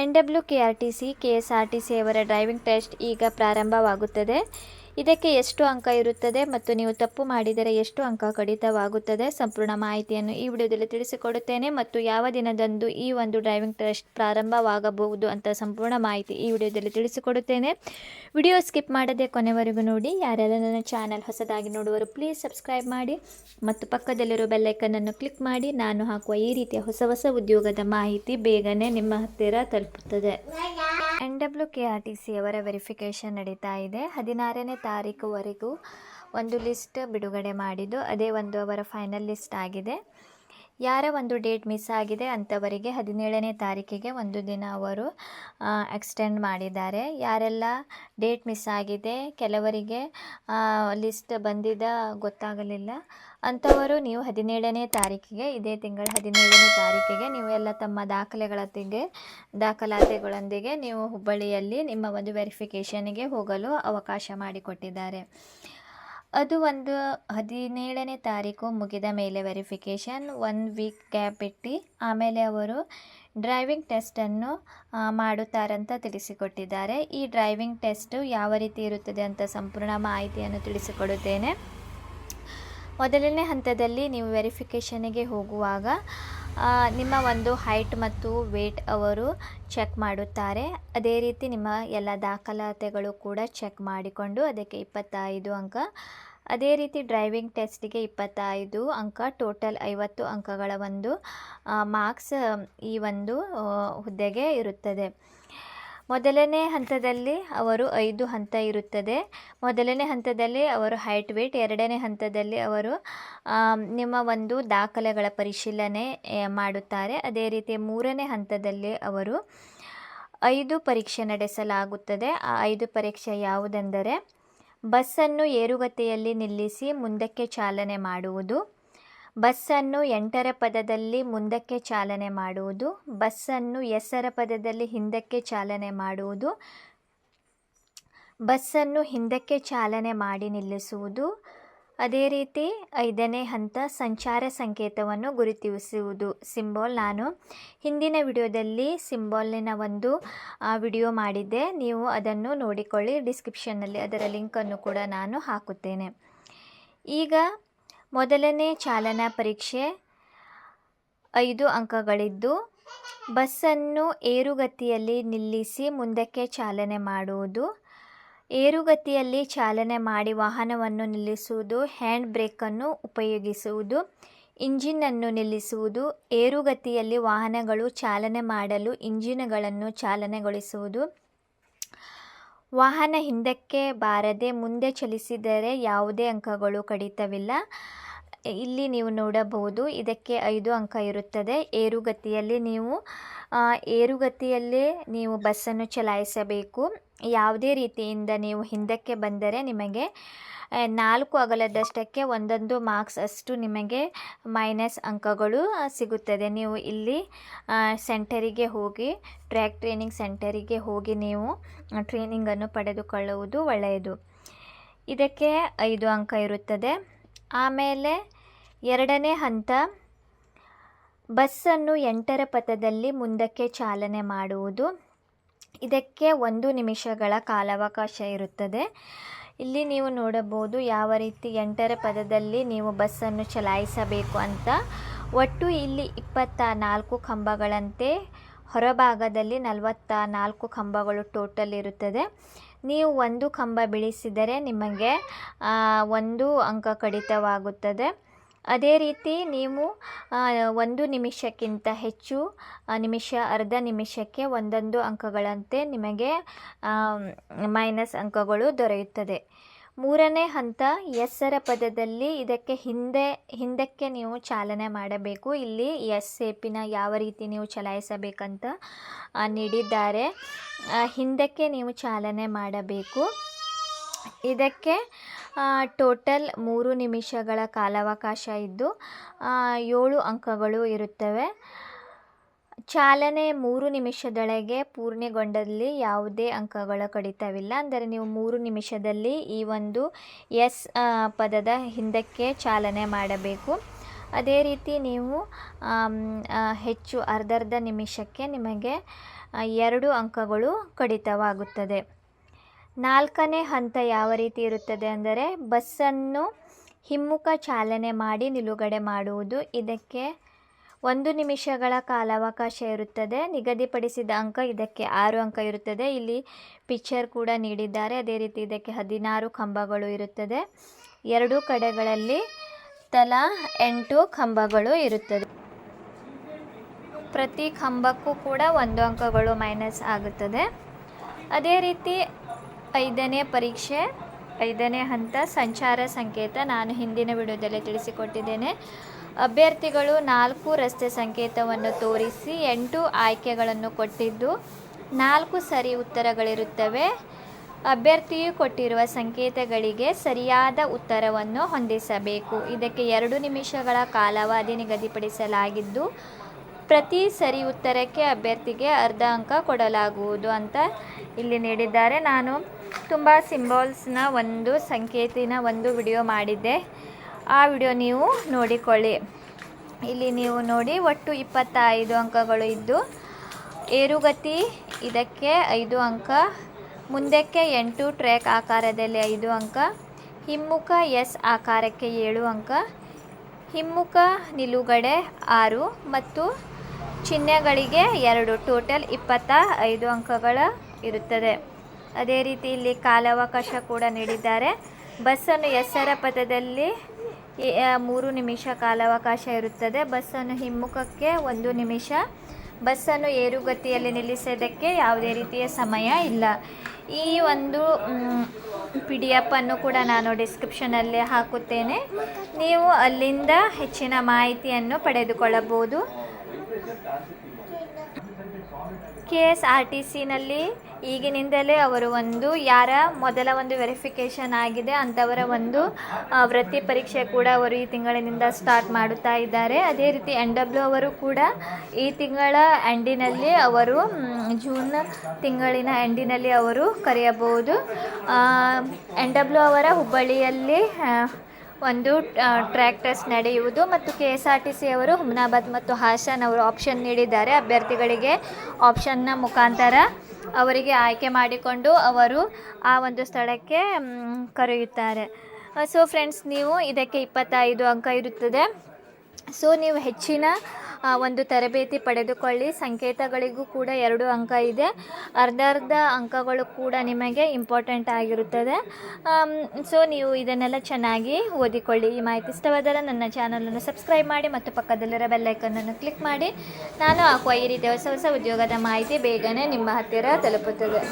N W K R T C K S R T C ಅವರ driving test ಈಗ ಪ್ರಾರಂಭವಾಗುತ್ತದೆ. ಇದಕ್ಕೆ ಎಷ್ಟು ಅಂಕ ಇರುತ್ತದೆ ಮತ್ತು ನೀವು ತಪ್ಪು ಮಾಡಿದರೆ ಎಷ್ಟು ಅಂಕ ಕಡಿತವಾಗುತ್ತದೆ? ಸಂಪೂರ್ಣ ಮಾಹಿತಿಯನ್ನು ಈ ವಿಡಿಯೋದಲ್ಲಿ ತಿಳಿಸಿಕೊಡುತ್ತೇನೆ ಮತ್ತು ಯಾವ ದಿನದಂದು ಈ ಒಂದು ಡ್ರೈವಿಂಗ್ ಟೆಸ್ಟ್ ಪ್ರಾರಂಭವಾಗಬಹುದು ಅಂತ ಸಂಪೂರ್ಣ ಮಾಹಿತಿ ಈ ವಿಡಿಯೋದಲ್ಲಿ ತಿಳಿಸಿಕೊಡುತ್ತೇನೆ. ವಿಡಿಯೋ ಸ್ಕಿಪ್ ಮಾಡದೆ ಕೊನೆವರೆಗೂ ನೋಡಿ. ಯಾರೆಲ್ಲ ನನ್ನ ಚಾನಲ್ ಹೊಸದಾಗಿ ನೋಡುವರು ಪ್ಲೀಸ್ ಸಬ್ಸ್ಕ್ರೈಬ್ ಮಾಡಿ ಮತ್ತು ಪಕ್ಕದಲ್ಲಿರೋ ಬೆಲ್ಲೈಕನ್ನನ್ನು ಕ್ಲಿಕ್ ಮಾಡಿ. ನಾನು ಹಾಕುವ ಈ ರೀತಿಯ ಹೊಸ ಹೊಸ ಉದ್ಯೋಗದ ಮಾಹಿತಿ ಬೇಗನೆ ನಿಮ್ಮ ಹತ್ತಿರ ತಲುಪುತ್ತದೆ. N W K R T C ಅವರ ವೆರಿಫಿಕೇಷನ್ ನಡೀತಾ ಇದೆ. ಹದಿನಾರನೇ ತಾರೀಕುವರೆಗೂ ಒಂದು ಲಿಸ್ಟ್ ಬಿಡುಗಡೆ ಮಾಡಿದ್ದು, ಅದೇ ಒಂದು ಅವರ ಫೈನಲ್ ಲಿಸ್ಟ್ ಆಗಿದೆ. ಯಾರ ಒಂದು ಡೇಟ್ ಮಿಸ್ ಆಗಿದೆ ಅಂಥವರಿಗೆ ಹದಿನೇಳನೇ ತಾರೀಕಿಗೆ ಒಂದು ದಿನ ಅವರು ಎಕ್ಸ್ಟೆಂಡ್ ಮಾಡಿದ್ದಾರೆ. ಯಾರೆಲ್ಲ ಡೇಟ್ ಮಿಸ್ ಆಗಿದೆ, ಕೆಲವರಿಗೆ ಲಿಸ್ಟ್ ಬಂದಿದ್ದ ಗೊತ್ತಾಗಲಿಲ್ಲ. ಅಂಥವರು ನೀವು ಹದಿನೇಳನೇ ತಾರೀಕಿಗೆ, ಇದೇ ತಿಂಗಳ ಹದಿನೇಳನೇ ತಾರೀಕಿಗೆ ನೀವು ಎಲ್ಲ ತಮ್ಮ ದಾಖಲೆಗಳೊಂದಿಗೆ ದಾಖಲಾತಿಗಳೊಂದಿಗೆ ನೀವು ಹುಬ್ಬಳ್ಳಿಯಲ್ಲಿ ನಿಮ್ಮ ಒಂದು ವೆರಿಫಿಕೇಷನ್ಗೆ ಹೋಗಲು ಅವಕಾಶ ಮಾಡಿಕೊಟ್ಟಿದ್ದಾರೆ. ಅದು ಒಂದು ಹದಿನೇಳನೇ ತಾರೀಕು ಮುಗಿದ ಮೇಲೆ ವೆರಿಫಿಕೇಷನ್ ಒನ್ ವೀಕ್ ಗ್ಯಾಪ್ ಇಟ್ಟು ಆಮೇಲೆ ಅವರು ಡ್ರೈವಿಂಗ್ ಟೆಸ್ಟನ್ನು ಮಾಡುತ್ತಾರಂತ ತಿಳಿಸಿಕೊಟ್ಟಿದ್ದಾರೆ. ಈ ಡ್ರೈವಿಂಗ್ ಟೆಸ್ಟು ಯಾವ ರೀತಿ ಇರುತ್ತದೆ ಅಂತ ಸಂಪೂರ್ಣ ಮಾಹಿತಿಯನ್ನು ತಿಳಿಸಿಕೊಡುತ್ತೇನೆ. ಮೊದಲನೇ ಹಂತದಲ್ಲಿ ನೀವು ವೆರಿಫಿಕೇಷನಿಗೆ ಹೋಗುವಾಗ ನಿಮ್ಮ ಒಂದು ಹೈಟ್ ಮತ್ತು ವೇಟ್ ಅವರು ಚೆಕ್ ಮಾಡುತ್ತಾರೆ. ಅದೇ ರೀತಿ ನಿಮ್ಮ ಎಲ್ಲ ದಾಖಲಾತಿಗಳು ಕೂಡ ಚೆಕ್ ಮಾಡಿಕೊಂಡು ಅದಕ್ಕೆ ಇಪ್ಪತ್ತೈದು ಅಂಕ, ಅದೇ ರೀತಿ ಡ್ರೈವಿಂಗ್ ಟೆಸ್ಟಿಗೆ ಇಪ್ಪತ್ತೈದು ಅಂಕ, ಟೋಟಲ್ ಐವತ್ತು ಅಂಕಗಳ ಒಂದು ಮಾರ್ಕ್ಸ್ ಈ ಒಂದು ಹುದ್ದೆಗೆ ಇರುತ್ತದೆ. ಮೊದಲನೇ ಹಂತದಲ್ಲಿ ಅವರು ಐದು ಹಂತ ಇರುತ್ತದೆ. ಮೊದಲನೇ ಹಂತದಲ್ಲಿ ಅವರು ಹೈಟ್ ವೇಟ್, ಎರಡನೇ ಹಂತದಲ್ಲಿ ಅವರು ನಿಮ್ಮ ಒಂದು ದಾಖಲೆಗಳ ಪರಿಶೀಲನೆ ಮಾಡುತ್ತಾರೆ. ಅದೇ ರೀತಿ ಮೂರನೇ ಹಂತದಲ್ಲಿ ಅವರು ಐದು ಪರೀಕ್ಷೆ ನಡೆಸಲಾಗುತ್ತದೆ. ಆ ಐದು ಪರೀಕ್ಷೆ ಯಾವುದೆಂದರೆ, ಬಸ್ಸನ್ನು ಏರುಗತೆಯಲ್ಲಿ ನಿಲ್ಲಿಸಿ ಮುಂದಕ್ಕೆ ಚಾಲನೆ ಮಾಡುವುದು. ಬಸ್ಸನ್ನು ಎಂಟರ ಪದದಲ್ಲಿ ಮುಂದಕ್ಕೆ ಚಾಲನೆ ಮಾಡುವುದು, ಬಸ್ಸನ್ನು ಎಸ್ಸರ ಪದದಲ್ಲಿ ಹಿಂದಕ್ಕೆ ಚಾಲನೆ ಮಾಡುವುದು, ಬಸ್ಸನ್ನು ಹಿಂದಕ್ಕೆ ಚಾಲನೆ ಮಾಡಿ ನಿಲ್ಲಿಸುವುದು, ಅದೇ ರೀತಿ ಐದನೇ ಹಂತ ಸಂಚಾರ ಸಂಕೇತವನ್ನು ಗುರುತಿಸುವುದು. ಸಿಂಬಾಲ್ ನಾನು ಹಿಂದಿನ ವಿಡಿಯೋದಲ್ಲಿ ಸಿಂಬಾಲಿನ ಒಂದು ವಿಡಿಯೋ ಮಾಡಿದ್ದೆ. ನೀವು ಅದನ್ನು ನೋಡಿಕೊಳ್ಳಿ. ಡಿಸ್ಕ್ರಿಪ್ಷನ್ನಲ್ಲಿ ಅದರ ಲಿಂಕನ್ನು ಕೂಡ ನಾನು ಹಾಕುತ್ತೇನೆ. ಈಗ ಮೊದಲನೇ ಚಾಲನಾ ಪರೀಕ್ಷೆ ಐದು ಅಂಕಗಳಿದ್ದು, ಬಸ್ಸನ್ನು ಏರುಗತಿಯಲ್ಲಿ ನಿಲ್ಲಿಸಿ ಮುಂದಕ್ಕೆ ಚಾಲನೆ ಮಾಡುವುದು. ಏರುಗತಿಯಲ್ಲಿ ಚಾಲನೆ ಮಾಡಿ ವಾಹನವನ್ನು ನಿಲ್ಲಿಸುವುದು, ಹ್ಯಾಂಡ್ ಬ್ರೇಕನ್ನು ಉಪಯೋಗಿಸುವುದು ಇಂಜಿನನ್ನು ನಿಲ್ಲಿಸುವುದು, ಏರುಗತಿಯಲ್ಲಿ ವಾಹನಗಳು ಚಾಲನೆ ಮಾಡಲು ಇಂಜಿನ್ಗಳನ್ನು ಚಾಲನೆಗೊಳಿಸುವುದು. ವಾಹನ ಹಿಂದಕ್ಕೆ ಬಾರದೆ ಮುಂದೆ ಚಲಿಸಿದರೆ ಯಾವುದೇ ಅಂಕಗಳು ಕಡಿತವಿಲ್ಲ. ಇಲ್ಲಿ ನೀವು ನೋಡಬಹುದು, ಇದಕ್ಕೆ ಐದು ಅಂಕ ಇರುತ್ತದೆ. ಏರುಗತಿಯಲ್ಲಿ ನೀವು ಏರುಗತಿಯಲ್ಲೇ ನೀವು ಬಸ್ಸನ್ನು ಚಲಾಯಿಸಬೇಕು. ಯಾವುದೇ ರೀತಿಯಿಂದ ನೀವು ಹಿಂದಕ್ಕೆ ಬಂದರೆ ನಿಮಗೆ ನಾಲ್ಕು ಅಗಲದಷ್ಟಕ್ಕೆ ಒಂದೊಂದು ಮಾರ್ಕ್ಸ್ ಅಷ್ಟು ನಿಮಗೆ ಮೈನಸ್ ಅಂಕಗಳು ಸಿಗುತ್ತದೆ. ನೀವು ಇಲ್ಲಿ ಸೆಂಟರಿಗೆ ಹೋಗಿ, ಟ್ರ್ಯಾಕ್ ಟ್ರೈನಿಂಗ್ ಸೆಂಟರಿಗೆ ಹೋಗಿ ನೀವು ಟ್ರೈನಿಂಗನ್ನು ಪಡೆದುಕೊಳ್ಳುವುದು ಒಳ್ಳೆಯದು. ಇದಕ್ಕೆ ಐದು ಅಂಕ ಇರುತ್ತದೆ. ಆಮೇಲೆ ಎರಡನೇ ಹಂತ, ಬಸ್ಸನ್ನು ಎಂಟರ ಪಥದಲ್ಲಿ ಮುಂದಕ್ಕೆ ಚಾಲನೆ ಮಾಡುವುದು. ಇದಕ್ಕೆ ಒಂದು ನಿಮಿಷಗಳ ಕಾಲಾವಕಾಶ ಇರುತ್ತದೆ. ಇಲ್ಲಿ ನೀವು ನೋಡಬಹುದು ಯಾವ ರೀತಿ ಎಂಟರ ಪದದಲ್ಲಿ ನೀವು ಬಸ್ಸನ್ನು ಚಲಾಯಿಸಬೇಕು ಅಂತ. ಒಟ್ಟು ಇಲ್ಲಿ ಇಪ್ಪತ್ತ ನಾಲ್ಕು ಕಂಬಗಳಂತೆ ಹೊರಭಾಗದಲ್ಲಿ ನಲವತ್ತ ನಾಲ್ಕು ಕಂಬಗಳು ಟೋಟಲ್ ಇರುತ್ತದೆ. ನೀವು ಒಂದು ಕಂಬ ಬಿಡಿಸಿದರೆ ನಿಮಗೆ ಒಂದು ಅಂಕ ಕಡಿತವಾಗುತ್ತದೆ. ಅದೇ ರೀತಿ ನೀವು ಒಂದು ನಿಮಿಷಕ್ಕಿಂತ ಹೆಚ್ಚು ನಿಮಿಷ, ಅರ್ಧ ನಿಮಿಷಕ್ಕೆ ಒಂದೊಂದು ಅಂಕಗಳಂತೆ ನಿಮಗೆ ಮೈನಸ್ ಅಂಕಗಳು ದೊರೆಯುತ್ತದೆ. ಮೂರನೇ ಹಂತ ಎಸ್ಸರ ಪದದಲ್ಲಿ ಇದಕ್ಕೆ ಹಿಂದೆ, ಹಿಂದಕ್ಕೆ ನೀವು ಚಾಲನೆ ಮಾಡಬೇಕು. ಇಲ್ಲಿ ಎಸ್ ಸೇಪಿನ ಯಾವ ರೀತಿ ನೀವು ಚಲಾಯಿಸಬೇಕಂತ ನೀಡಿದ್ದಾರೆ. ಹಿಂದಕ್ಕೆ ನೀವು ಚಾಲನೆ ಮಾಡಬೇಕು. ಇದಕ್ಕೆ ಟೋಟಲ್ ಮೂರು ನಿಮಿಷಗಳ ಕಾಲಾವಕಾಶ ಇದ್ದು ಏಳು ಅಂಕಗಳು ಇರುತ್ತವೆ. ಚಾಲನೆ ಮೂರು ನಿಮಿಷದೊಳಗೆ ಪೂರ್ಣಗೊಂಡಲ್ಲಿ ಯಾವುದೇ ಅಂಕಗಳ ಕಡಿತವಿಲ್ಲ. ಅಂದರೆ ನೀವು ಮೂರು ನಿಮಿಷದಲ್ಲಿ ಈ ಒಂದು ಎಸ್ ಪದದ ಹಿಂದಕ್ಕೆ ಚಾಲನೆ ಮಾಡಬೇಕು. ಅದೇ ರೀತಿ ನೀವು ಹೆಚ್ಚು ಅರ್ಧರ್ಧ ನಿಮಿಷಕ್ಕೆ ನಿಮಗೆ ಎರಡು ಅಂಕಗಳು ಕಡಿತವಾಗುತ್ತದೆ. ನಾಲ್ಕನೇ ಹಂತ ಯಾವ ರೀತಿ ಇರುತ್ತದೆ ಅಂದರೆ ಬಸ್ಸನ್ನು ಹಿಮ್ಮುಖ ಚಾಲನೆ ಮಾಡಿ ನಿಲುಗಡೆ ಮಾಡುವುದು. ಇದಕ್ಕೆ ಒಂದು ನಿಮಿಷಗಳ ಕಾಲಾವಕಾಶ ಇರುತ್ತದೆ. ನಿಗದಿಪಡಿಸಿದ ಅಂಕ, ಇದಕ್ಕೆ ಆರು ಅಂಕ ಇರುತ್ತದೆ. ಇಲ್ಲಿ ಪಿಕ್ಚರ್ ಕೂಡ ನೀಡಿದ್ದಾರೆ. ಅದೇ ರೀತಿ ಇದಕ್ಕೆ ಹದಿನಾರು ಕಂಬಗಳು ಇರುತ್ತದೆ. ಎರಡೂ ಕಡೆಗಳಲ್ಲಿ ತಲಾ ಎಂಟು ಕಂಬಗಳು ಇರುತ್ತದೆ. ಪ್ರತಿ ಕಂಬಕ್ಕೂ ಕೂಡ ಒಂದು ಅಂಕಗಳು ಮೈನಸ್ ಆಗುತ್ತದೆ. ಅದೇ ರೀತಿ ಐದನೇ ಪರೀಕ್ಷೆ, ಐದನೇ ಹಂತ ಸಂಚಾರ ಸಂಕೇತ ನಾನು ಹಿಂದಿನ ವಿಡಿಯೋದಲ್ಲಿ ತಿಳಿಸಿಕೊಟ್ಟಿದ್ದೇನೆ. ಅಭ್ಯರ್ಥಿಗಳು ನಾಲ್ಕು ರಸ್ತೆ ಸಂಕೇತವನ್ನು ತೋರಿಸಿ ಎಂಟು ಆಯ್ಕೆಗಳನ್ನು ಕೊಟ್ಟಿದ್ದು, ನಾಲ್ಕು ಸರಿ ಉತ್ತರಗಳಿರುತ್ತವೆ. ಅಭ್ಯರ್ಥಿಯು ಕೊಟ್ಟಿರುವ ಸಂಕೇತಗಳಿಗೆ ಸರಿಯಾದ ಉತ್ತರವನ್ನು ಹೊಂದಿಸಬೇಕು. ಇದಕ್ಕೆ ಎರಡು ನಿಮಿಷಗಳ ಕಾಲಾವಧಿ ನಿಗದಿಪಡಿಸಲಾಗಿದ್ದು ಪ್ರತಿ ಸರಿ ಉತ್ತರಕ್ಕೆ ಅಭ್ಯರ್ಥಿಗೆ ಅರ್ಧ ಅಂಕ ಕೊಡಲಾಗುವುದು ಅಂತ ಇಲ್ಲಿ ನೀಡಿದ್ದಾರೆ. ನಾನು ತುಂಬ ಸಿಂಬಲ್ಸ್ನ ಒಂದು ಸಂಕೇತಿನ ಒಂದು ವಿಡಿಯೋ ಮಾಡಿದ್ದೆ. ಆ ವಿಡಿಯೋ ನೀವು ನೋಡಿಕೊಳ್ಳಿ. ಇಲ್ಲಿ ನೀವು ನೋಡಿ ಒಟ್ಟು ಇಪ್ಪತ್ತೈದು ಅಂಕಗಳು ಇದ್ದು, ಏರುಗತಿ ಇದಕ್ಕೆ ಐದು ಅಂಕ, ಮುಂದಕ್ಕೆ ಎಂಟು ಟ್ರ್ಯಾಕ್ ಆಕಾರದಲ್ಲಿ ಐದು ಅಂಕ, ಹಿಮ್ಮುಖ ಎಸ್ ಆಕಾರಕ್ಕೆ ಏಳು ಅಂಕ, ಹಿಮ್ಮುಖ ನಿಲುಗಡೆ ಆರು ಮತ್ತು ಚಿಹ್ನೆಗಳಿಗೆ ಎರಡು ಟೋಟಲ್ ಇಪ್ಪತ್ತ ಐದು ಅಂಕಗಳ ಇರುತ್ತದೆ. ಅದೇ ರೀತಿ ಇಲ್ಲಿ ಕಾಲಾವಕಾಶ ಕೂಡ ನೀಡಿದ್ದಾರೆ. ಬಸ್ಸನ್ನು ಎಸ್ಸರ ಪಥದಲ್ಲಿ ಮೂರು ನಿಮಿಷ ಕಾಲಾವಕಾಶ ಇರುತ್ತದೆ. ಬಸ್ಸನ್ನು ಹಿಮ್ಮುಖಕ್ಕೆ ಒಂದು ನಿಮಿಷ. ಬಸ್ಸನ್ನು ಏರುಗತಿಯಲ್ಲಿ ನಿಲ್ಲಿಸೋದಕ್ಕೆ ಯಾವುದೇ ರೀತಿಯ ಸಮಯ ಇಲ್ಲ. ಈ ಒಂದು ಪಿ ಡಿ ಎಫ್ ಅನ್ನು ಕೂಡ ನಾನು ಡಿಸ್ಕ್ರಿಪ್ಷನಲ್ಲಿ ಹಾಕುತ್ತೇನೆ. ನೀವು ಅಲ್ಲಿಂದ ಹೆಚ್ಚಿನ ಮಾಹಿತಿಯನ್ನು ಪಡೆದುಕೊಳ್ಳಬಹುದು. ಕೆ ಎಸ್ ಆರ್ ಟಿ ಸಿನಲ್ಲಿ ಈಗಿನಿಂದಲೇ ಅವರು ಒಂದು, ಯಾರ ಮೊದಲ ಒಂದು ವೆರಿಫಿಕೇಷನ್ ಆಗಿದೆ ಅಂಥವರ ಒಂದು ವೃತ್ತಿ ಪರೀಕ್ಷೆ ಕೂಡ ಅವರು ಈ ತಿಂಗಳಿನಿಂದ ಸ್ಟಾರ್ಟ್ ಮಾಡುತ್ತಾ ಇದ್ದಾರೆ. ಅದೇ ರೀತಿ ಎನ್ ಡಬ್ಲ್ಯೂ ಅವರು ಕೂಡ ಈ ತಿಂಗಳ ಎಂಡಿನಲ್ಲಿ ಅವರು ಜೂನ್ ತಿಂಗಳಿನ ಎಂಡಿನಲ್ಲಿ ಅವರು ಕರೆಯಬಹುದು. ಎನ್ ಡಬ್ಲ್ಯೂ ಅವರ ಹುಬ್ಬಳ್ಳಿಯಲ್ಲಿ ಒಂದು ಟ್ರ್ಯಾಕ್ ಟೆಸ್ಟ್ ನಡೆಯುವುದು ಮತ್ತು K S R T C ಅವರು ಹುಮನಾಬಾದ್ ಮತ್ತು ಹಾಸನ್ ಅವರು ಆಪ್ಷನ್ ನೀಡಿದ್ದಾರೆ. ಅಭ್ಯರ್ಥಿಗಳಿಗೆ ಆಪ್ಷನ್ನ ಮುಖಾಂತರ ಅವರಿಗೆ ಆಯ್ಕೆ ಮಾಡಿಕೊಂಡು ಅವರು ಆ ಒಂದು ಸ್ಥಳಕ್ಕೆ ಕರೆಯುತ್ತಾರೆ. ಸೊ ಫ್ರೆಂಡ್ಸ್ ನೀವು ಇದಕ್ಕೆ ಇಪ್ಪತ್ತೈದು ಅಂಕ ಇರುತ್ತದೆ. ಸೊ ನೀವು ಹೆಚ್ಚಿನ ಒಂದು ತರಬೇತಿ ಪಡೆದುಕೊಳ್ಳಿ. ಸಂಕೇತಗಳಿಗೂ ಕೂಡ ಎರಡು ಅಂಕ ಇದೆ. ಅರ್ಧ ಅರ್ಧ ಅಂಕಗಳು ಕೂಡ ನಿಮಗೆ ಇಂಪಾರ್ಟೆಂಟ್ ಆಗಿರುತ್ತದೆ. ಸೊ ನೀವು ಇದನ್ನೆಲ್ಲ ಚೆನ್ನಾಗಿ ಓದಿಕೊಳ್ಳಿ. ಈ ಮಾಹಿತಿ ಇಷ್ಟವಾದರೆ ನನ್ನ ಚಾನಲನ್ನು ಸಬ್ಸ್ಕ್ರೈಬ್ ಮಾಡಿ ಮತ್ತು ಪಕ್ಕದಲ್ಲಿರೋ ಬೆಲ್ಲೈಕನ್ನನ್ನು ಕ್ಲಿಕ್ ಮಾಡಿ. ನಾನು ಹಾಕುವ ಈ ರೀತಿಯ ಹೊಸ ಹೊಸ ಉದ್ಯೋಗದ ಮಾಹಿತಿ ಬೇಗನೆ ನಿಮ್ಮ ಹತ್ತಿರ ತಲುಪುತ್ತದೆ.